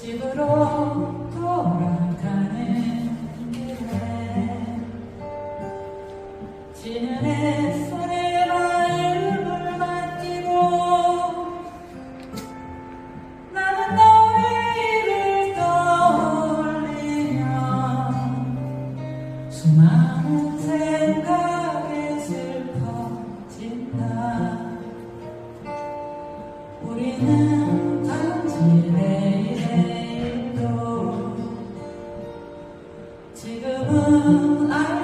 집으로 돌아가는 길에 지는 햇살에 얼굴만 띄고 나는 너의 일을 떠올리며 수많은 생각에 슬퍼진다. 우리는 I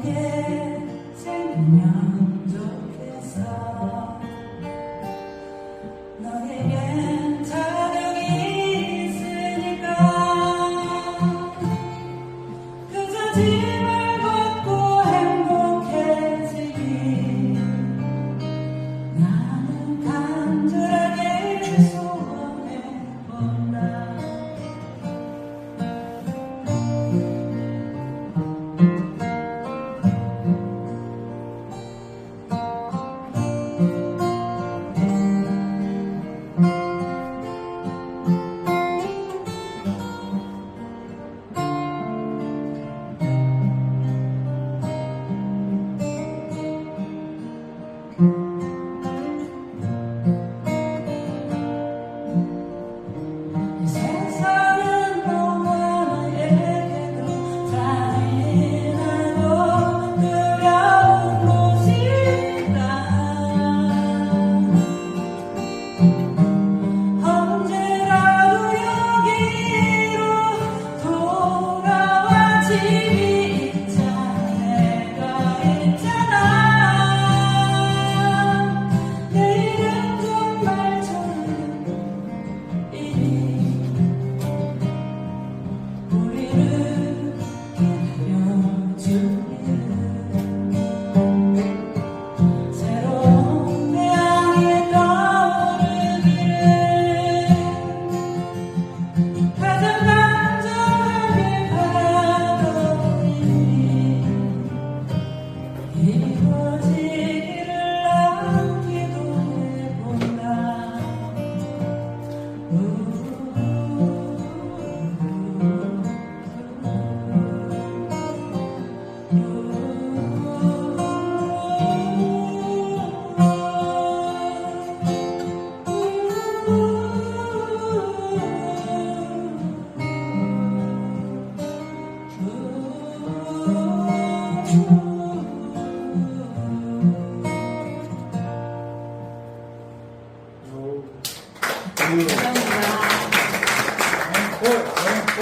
함께 생기면 좋겠어. 너에게 see. 감사합니다.